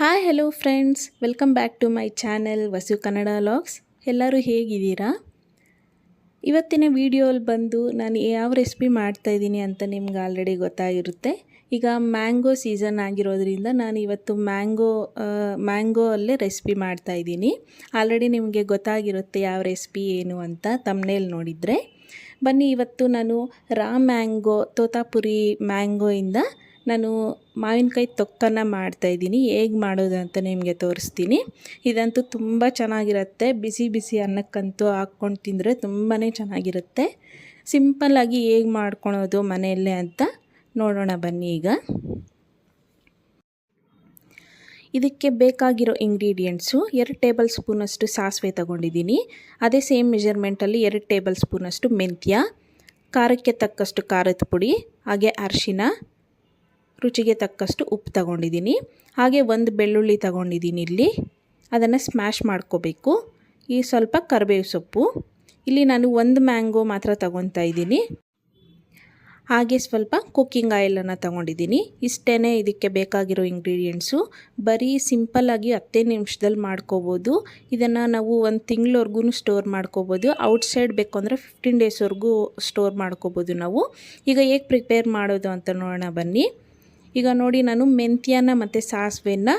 Hi hello friends welcome back to my channel Vasu Kannada vlogs ಎಲ್ಲರೂ ಹೇಗಿದ್ದೀರಾ? ಇವತ್ತಿನ ವಿಡಿಯೋಲಿ ಬಂದು ನಾನು ಯಾವ ರೆಸಿಪಿ ಮಾಡ್ತಾಯಿದ್ದೀನಿ ಅಂತ ನಿಮ್ಗೆ ಆಲ್ರೆಡಿ ಗೊತ್ತಾಗಿರುತ್ತೆ. ಈಗ ಮ್ಯಾಂಗೋ ಸೀಸನ್ ಆಗಿರೋದ್ರಿಂದ ನಾನು ಇವತ್ತು ಮ್ಯಾಂಗೋ ಮ್ಯಾಂಗೋ ಅಲ್ಲೇ ರೆಸಿಪಿ ಮಾಡ್ತಾಯಿದ್ದೀನಿ ಆಲ್ರೆಡಿ ನಿಮಗೆ ಗೊತ್ತಾಗಿರುತ್ತೆ ಯಾವ ರೆಸಿಪಿ ಏನು ಅಂತ ತಮ್ಮನೇಲಿ ನೋಡಿದರೆ. ಬನ್ನಿ, ಇವತ್ತು ನಾನು ರಾ ಮ್ಯಾಂಗೋ ತೋತಾಪುರಿ ಮ್ಯಾಂಗೋಯಿಂದ ನಾನು ಮಾವಿನಕಾಯಿ ತೊಕ್ಕನ್ನು ಮಾಡ್ತಾಯಿದ್ದೀನಿ ಹೇಗೆ ಮಾಡೋದು ಅಂತ ನಿಮಗೆ ತೋರಿಸ್ತೀನಿ. ಇದಂತೂ ತುಂಬ ಚೆನ್ನಾಗಿರುತ್ತೆ. ಬಿಸಿ ಬಿಸಿ ಅನ್ನಕ್ಕಂತೂ ಹಾಕ್ಕೊಂಡು ತಿಂದರೆ ತುಂಬಾ ಚೆನ್ನಾಗಿರುತ್ತೆ. ಸಿಂಪಲ್ಲಾಗಿ ಹೇಗೆ ಮಾಡ್ಕೊಳೋದು ಮನೆಯಲ್ಲೇ ಅಂತ ನೋಡೋಣ ಬನ್ನಿ ಈಗ. ಇದಕ್ಕೆ ಬೇಕಾಗಿರೋ ಇಂಗ್ರೀಡಿಯೆಂಟ್ಸು ಎರಡು ಟೇಬಲ್ ಸ್ಪೂನಷ್ಟು ಸಾಸಿವೆ ತಗೊಂಡಿದ್ದೀನಿ. ಅದೇ ಸೇಮ್ ಮೆಜರ್ಮೆಂಟಲ್ಲಿ ಎರಡು ಟೇಬಲ್ ಸ್ಪೂನಷ್ಟು ಮೆಂತ್ಯ, ಖಾರಕ್ಕೆ ತಕ್ಕಷ್ಟು ಖಾರದ ಪುಡಿ, ಹಾಗೆ ಅರಿಶಿನ ರುಚಿಗೆ ತಕ್ಕಷ್ಟು ಉಪ್ಪು ತಗೊಂಡಿದ್ದೀನಿ. ಹಾಗೆ ಒಂದು ಬೆಳ್ಳುಳ್ಳಿ ತಗೊಂಡಿದ್ದೀನಿ ಇಲ್ಲಿ. ಅದನ್ನು ಸ್ಮ್ಯಾಶ್ ಮಾಡ್ಕೋಬೇಕು. ಈ ಸ್ವಲ್ಪ ಕರಿಬೇವು ಸೊಪ್ಪು. ಇಲ್ಲಿ ನಾನು ಒಂದು ಮ್ಯಾಂಗೋ ಮಾತ್ರ ತಗೊತಾ ಇದ್ದೀನಿ. ಹಾಗೆ ಸ್ವಲ್ಪ ಕುಕ್ಕಿಂಗ್ ಆಯಿಲನ್ನು ತಗೊಂಡಿದ್ದೀನಿ. ಇಷ್ಟೇ ಇದಕ್ಕೆ ಬೇಕಾಗಿರೋ ಇಂಗ್ರೀಡಿಯೆಂಟ್ಸು ಬರೀ ಸಿಂಪಲ್ಲಾಗಿ ಹತ್ತೇ ನಿಮಿಷದಲ್ಲಿ ಮಾಡ್ಕೋಬೋದು. ಇದನ್ನು ನಾವು ಒಂದು ತಿಂಗಳವರೆಗೂ ಸ್ಟೋರ್ ಮಾಡ್ಕೋಬೋದು. ಔಟ್ಸೈಡ್ ಬೇಕು ಅಂದರೆ ಫಿಫ್ಟೀನ್ ಡೇಸ್ವರೆಗೂ ಸ್ಟೋರ್ ಮಾಡ್ಕೋಬೋದು ನಾವು. ಈಗ ಹೇಗೆ ಪ್ರಿಪೇರ್ ಮಾಡೋದು ಅಂತ ನೋಡೋಣ ಬನ್ನಿ. ಈಗ ನೋಡಿ ನಾನು ಮೆಂತ್ಯನ ಮತ್ತು ಸಾಸಿವೆನ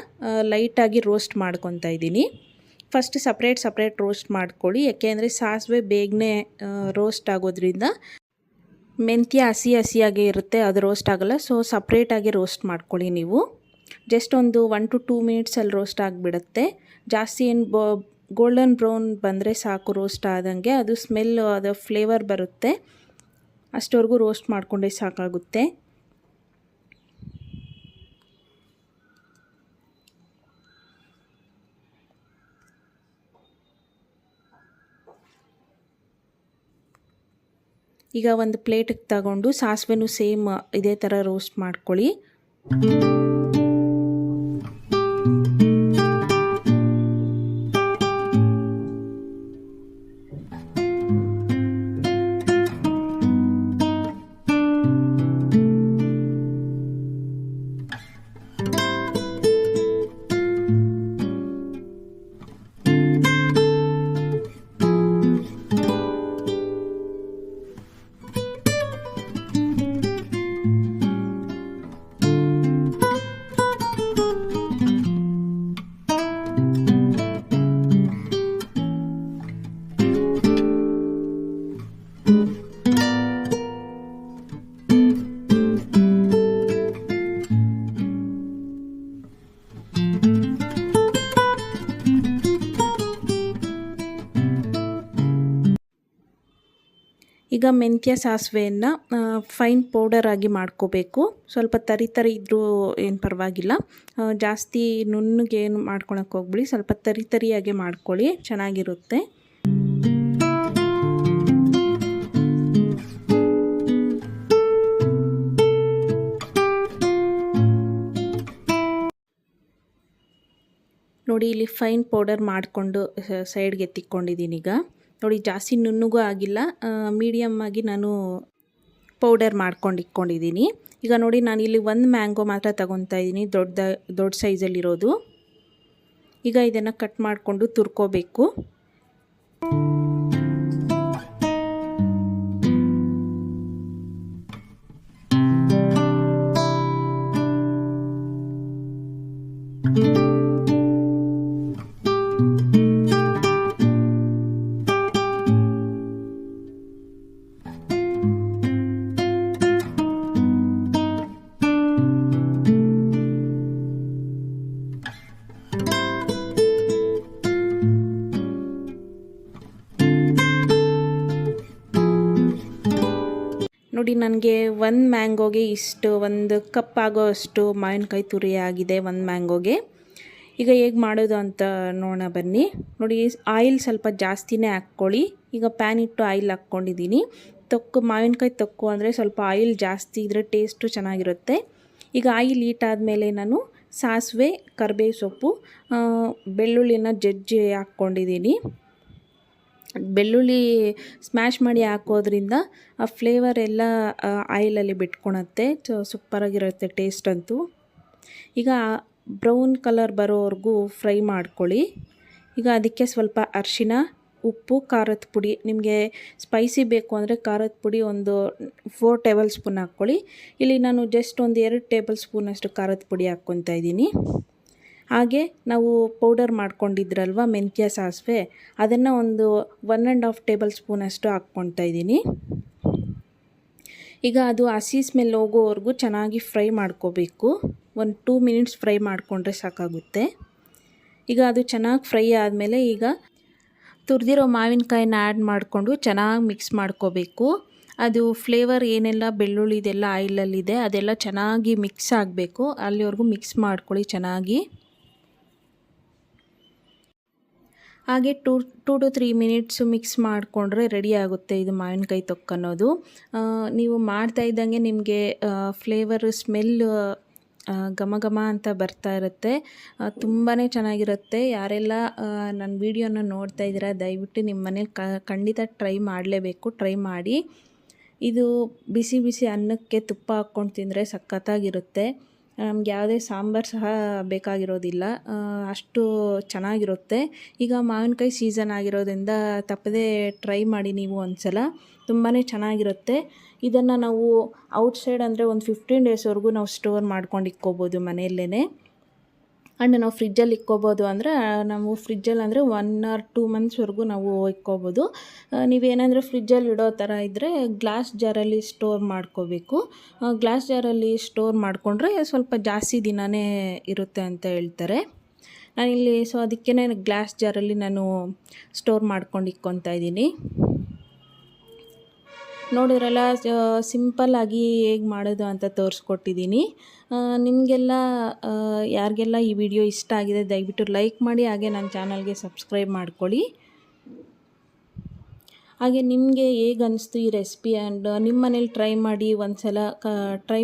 ಲೈಟಾಗಿ ರೋಸ್ಟ್ ಮಾಡ್ಕೊತಾ ಇದ್ದೀನಿ. ಫಸ್ಟ್ ಸಪ್ರೇಟ್ ಸಪ್ರೇಟ್ ರೋಸ್ಟ್ ಮಾಡ್ಕೊಳ್ಳಿ. ಯಾಕೆಂದರೆ ಸಾಸಿವೆ ಬೇಗನೆ ರೋಸ್ಟ್ ಆಗೋದ್ರಿಂದ ಮೆಂತ್ಯ ಹಸಿ ಹಸಿಯಾಗಿ ಇರುತ್ತೆ, ಅದು ರೋಸ್ಟ್ ಆಗೋಲ್ಲ. ಸೊ ಸಪ್ರೇಟಾಗಿ ರೋಸ್ಟ್ ಮಾಡ್ಕೊಳ್ಳಿ ನೀವು. ಜಸ್ಟ್ ಒಂದು ಒನ್ ಟು ಟೂ ಮಿನಿಟ್ಸಲ್ಲಿ ರೋಸ್ಟ್ ಆಗಿಬಿಡುತ್ತೆ. ಜಾಸ್ತಿ ಏನು ಬ ಗೋಲ್ಡನ್ ಬ್ರೌನ್ ಬಂದರೆ ಸಾಕು ರೋಸ್ಟ್ ಆದಂಗೆ, ಅದು ಸ್ಮೆಲ್ ಅದು ಫ್ಲೇವರ್ ಬರುತ್ತೆ. ಅಷ್ಟವರೆಗೂ ರೋಸ್ಟ್ ಮಾಡಿಕೊಂಡೆ ಸಾಕಾಗುತ್ತೆ. ಈಗ ಒಂದು ಪ್ಲೇಟಿಗೆ ತಗೊಂಡು ಸಾಸಿವೆನೂ ಸೇಮ್ ಇದೇ ಥರ ರೋಸ್ಟ್ ಮಾಡ್ಕೊಳ್ಳಿ. ಈಗ ಮೆಂತ್ಯ ಸಾಸಿವೆಯನ್ನು ಫೈನ್ ಪೌಡರ್ ಆಗಿ ಮಾಡ್ಕೋಬೇಕು. ಸ್ವಲ್ಪ ತರಿ ತರಿ ಇದ್ದರೂ ಏನು ಪರವಾಗಿಲ್ಲ. ಜಾಸ್ತಿ ನುಣ್ಣಗೆ ಏನು ಮಾಡ್ಕೊಳಕ್ಕೆ ಹೋಗ್ಬಿಡಿ. ಸ್ವಲ್ಪ ತರಿ ತರಿಯಾಗಿ ಮಾಡ್ಕೊಳ್ಳಿ. ಚೆನ್ನಾಗಿರುತ್ತೆ. ನೋಡಿ, ಇಲ್ಲಿ ಫೈನ್ ಪೌಡರ್ ಮಾಡಿಕೊಂಡು ಸೈಡ್ಗೆ ತಿಕ್ಕೊಂಡಿದ್ದೀನಿ ಈಗ ನೋಡಿ, ಜಾಸ್ತಿ ನುಣ್ಣಗೂ ಆಗಿಲ್ಲ. ಮೀಡಿಯಮ್ ಆಗಿ ನಾನು ಪೌಡರ್ ಮಾಡ್ಕೊಂಡು ಇಟ್ಕೊಂಡಿದ್ದೀನಿ. ಈಗ ನೋಡಿ, ನಾನು ಇಲ್ಲಿ ಒಂದು ಮ್ಯಾಂಗೋ ಮಾತ್ರ ತಗೊತಾ ಇದ್ದೀನಿ, ದೊಡ್ಡ ದೊಡ್ಡ ಸೈಜಲ್ಲಿರೋದು ಈಗ ಇದನ್ನು ಕಟ್ ಮಾಡಿಕೊಂಡು ತುರ್ಕೋಬೇಕು. ನೋಡಿ ನನಗೆ ಒಂದು ಮ್ಯಾಂಗೋಗೆ ಇಷ್ಟು, ಒಂದು ಕಪ್ ಆಗೋ ಅಷ್ಟು ಮಾವಿನಕಾಯಿ ತುರಿ ಆಗಿದೆ ಒಂದು ಮ್ಯಾಂಗೋಗೆ. ಈಗ ಹೇಗೆ ಮಾಡೋದು ಅಂತ ನೋಡೋಣ ಬನ್ನಿ. ನೋಡಿ, ಆಯಿಲ್ ಸ್ವಲ್ಪ ಜಾಸ್ತಿನೇ ಹಾಕ್ಕೊಳ್ಳಿ. ಈಗ ಪ್ಯಾನ್ ಇಟ್ಟು ಆಯಿಲ್ ಹಾಕ್ಕೊಂಡಿದ್ದೀನಿ. ತೊಕ್ಕು, ಮಾವಿನಕಾಯಿ ತೊಕ್ಕು ಅಂದರೆ ಸ್ವಲ್ಪ ಆಯಿಲ್ ಜಾಸ್ತಿ ಇದ್ದರೆ ಟೇಸ್ಟು ಚೆನ್ನಾಗಿರುತ್ತೆ. ಈಗ ಆಯಿಲ್ ಹೀಟ್ ಆದಮೇಲೆ ನಾನು ಸಾಸಿವೆ, ಕರಿಬೇವು ಸೊಪ್ಪು ಬೆಳ್ಳುಳ್ಳಿನ ಜಜ್ಜಿ ಹಾಕ್ಕೊಂಡಿದ್ದೀನಿ. ಬೆಳ್ಳುಳ್ಳಿ ಸ್ಮ್ಯಾಶ್ ಮಾಡಿ ಹಾಕೋದ್ರಿಂದ ಆ ಫ್ಲೇವರ್ ಎಲ್ಲ ಆಯಿಲಲ್ಲಿ ಬಿಟ್ಕೊಳತ್ತೆ ಸೊ ಸೂಪರಾಗಿರುತ್ತೆ ಟೇಸ್ಟ್ ಅಂತೂ. ಈಗ ಬ್ರೌನ್ ಕಲರ್ ಬರೋವರೆಗೂ ಫ್ರೈ ಮಾಡ್ಕೊಳ್ಳಿ. ಈಗ ಅದಕ್ಕೆ ಸ್ವಲ್ಪ ಅರಿಶಿನ, ಉಪ್ಪು, ಖಾರದ ಪುಡಿ. ನಿಮಗೆ ಸ್ಪೈಸಿ ಬೇಕು ಅಂದರೆ ಖಾರದ ಪುಡಿ ಒಂದು ಫೋರ್ ಟೇಬಲ್ ಸ್ಪೂನ್ ಹಾಕ್ಕೊಳ್ಳಿ. ಇಲ್ಲಿ ನಾನು ಜಸ್ಟ್ ಒಂದು ಎರಡು ಟೇಬಲ್ ಸ್ಪೂನಷ್ಟು ಖಾರದ ಪುಡಿ ಹಾಕ್ಕೊತಾ ಇದ್ದೀನಿ. ಹಾಗೆ ನಾವು ಪೌಡರ್ ಮಾಡ್ಕೊಂಡಿದ್ರಲ್ವ ಮೆಂತ್ಯ ಸಾಸಿವೆ, ಅದನ್ನು ಒಂದು ಒನ್ ಆ್ಯಂಡ್ ಹಾಫ್ ಟೇಬಲ್ ಸ್ಪೂನಷ್ಟು ಹಾಕ್ಕೊಳ್ತಾ ಇದ್ದೀನಿ. ಈಗ ಅದು ಹಸಿ ಸ್ಮೆಲ್ ಹೋಗೋವರೆಗೂ ಚೆನ್ನಾಗಿ ಫ್ರೈ ಮಾಡ್ಕೋಬೇಕು. ಒಂದು ಟೂ ಮಿನಿಟ್ಸ್ ಫ್ರೈ ಮಾಡಿಕೊಂಡ್ರೆ ಸಾಕಾಗುತ್ತೆ. ಈಗ ಅದು ಚೆನ್ನಾಗಿ ಫ್ರೈ ಆದಮೇಲೆ ಈಗ ತುರಿದಿರೋ ಮಾವಿನಕಾಯಿನ ಆ್ಯಡ್ ಮಾಡಿಕೊಂಡು ಚೆನ್ನಾಗಿ ಮಿಕ್ಸ್ ಮಾಡ್ಕೋಬೇಕು. ಅದು ಫ್ಲೇವರ್ ಏನೆಲ್ಲ ಬೆಳ್ಳುಳ್ಳಿ ಇದೆಲ್ಲ ಆಯಿಲಲ್ಲಿದೆ ಅದೆಲ್ಲ ಚೆನ್ನಾಗಿ ಮಿಕ್ಸ್ ಆಗಬೇಕು. ಅಲ್ಲಿವರೆಗೂ ಮಿಕ್ಸ್ ಮಾಡ್ಕೊಳ್ಳಿ ಚೆನ್ನಾಗಿ. ಹಾಗೆ two two to three minutes mix ಮಾಡಿಕೊಂಡ್ರೆ ರೆಡಿ ಆಗುತ್ತೆ ಇದು ಮಾವಿನಕಾಯಿ ತೊಕ್ಕನ್ನೋದು ನೀವು ಮಾಡ್ತಾ ಇದ್ದಂಗೆ ನಿಮಗೆ ಫ್ಲೇವರ್ ಸ್ಮೆಲ್ ಘಮ ಘಮ ಅಂತ ಬರ್ತಾ ಇರುತ್ತೆ. ತುಂಬಾ ಚೆನ್ನಾಗಿರುತ್ತೆ. ಯಾರೆಲ್ಲ ನನ್ನ ವೀಡಿಯೋನ ನೋಡ್ತಾ ಇದ್ದೀರಾ, ದಯವಿಟ್ಟು ನಿಮ್ಮ ಮನೇಲಿ ಖಂಡಿತ ಟ್ರೈ ಮಾಡಲೇಬೇಕು. ಟ್ರೈ ಮಾಡಿ. ಇದು ಬಿಸಿ ಬಿಸಿ ಅನ್ನಕ್ಕೆ ತುಪ್ಪ ಹಾಕ್ಕೊಂಡು ತಿಂದರೆ ಸಖತ್ತಾಗಿರುತ್ತೆ. ನಮ್ಗೆ ಯಾವುದೇ ಸಾಂಬಾರು ಸಹ ಬೇಕಾಗಿರೋದಿಲ್ಲ. ಅಷ್ಟು ಚೆನ್ನಾಗಿರುತ್ತೆ. ಈಗ ಮಾವಿನಕಾಯಿ ಸೀಸನ್ ಆಗಿರೋದ್ರಿಂದ ತಪ್ಪದೇ ಟ್ರೈ ಮಾಡಿ ನೀವು ಒಂದು ಸಲ ತುಂಬಾ ಚೆನ್ನಾಗಿರುತ್ತೆ. ಇದನ್ನು ನಾವು ಔಟ್ಸೈಡ್ ಅಂದರೆ ಒಂದು ಫಿಫ್ಟೀನ್ ಡೇಸ್ವರೆಗೂ ನಾವು ಸ್ಟೋರ್ ಮಾಡ್ಕೊಂಡು ಇಕ್ಕೋಬೋದು ಮನೆಯಲ್ಲೇ ಆ್ಯಂಡ್ ನಾವು ಫ್ರಿಜ್ಜಲ್ಲಿ ಇಕ್ಕೋಬೋದು ಅಂದರೆ, ನಾವು ಫ್ರಿಜ್ಜಲ್ಲಿ ಅಂದರೆ ಒನ್ ಆರ್ ಟೂ ಮಂತ್ಸ್ವರೆಗೂ ನಾವು ಇಕ್ಕೋಬೋದು. ನೀವೇನಂದರೆ ಫ್ರಿಜ್ಜಲ್ಲಿ ಇಡೋ ಥರ ಇದ್ದರೆ ಗ್ಲಾಸ್ ಜಾರಲ್ಲಿ ಸ್ಟೋರ್ ಮಾಡ್ಕೋಬೇಕು. ಗ್ಲಾಸ್ ಜಾರಲ್ಲಿ ಸ್ಟೋರ್ ಮಾಡಿಕೊಂಡ್ರೆ ಸ್ವಲ್ಪ ಜಾಸ್ತಿ ದಿನವೇ ಇರುತ್ತೆ ಅಂತ ಹೇಳ್ತಾರೆ. ನಾನಿಲ್ಲಿ ಸೊ ಅದಕ್ಕೇ ಗ್ಲಾಸ್ ಜಾರಲ್ಲಿ ನಾನು ಸ್ಟೋರ್ ಮಾಡ್ಕೊಂಡು ಇಕ್ಕೊತಾ ಇದ್ದೀನಿ. ನೋಡಿದ್ರಲ್ಲ ಸಿಂಪಲ್ಲಾಗಿ ಹೇಗೆ ಮಾಡೋದು ಅಂತ ತೋರಿಸ್ಕೊಟ್ಟಿದ್ದೀನಿ ನಿಮಗೆಲ್ಲ ಯಾರಿಗೆಲ್ಲ ಈ ವಿಡಿಯೋ ಇಷ್ಟ ಆಗಿದೆ, ದಯವಿಟ್ಟು ಲೈಕ್ ಮಾಡಿ, ಹಾಗೆ ನನ್ನ ಚಾನಲ್ಗೆ ಸಬ್ಸ್ಕ್ರೈಬ್ ಮಾಡ್ಕೊಳ್ಳಿ. ಹಾಗೆ ನಿಮಗೆ ಹೇಗೆ ಅನಿಸ್ತು ಈ ರೆಸಿಪಿ ಆ್ಯಂಡ್ ನಿಮ್ಮ ಮನೇಲಿ ಟ್ರೈ ಮಾಡಿ ಒಂದು ಸಲ ಕ, ಟ್ರೈ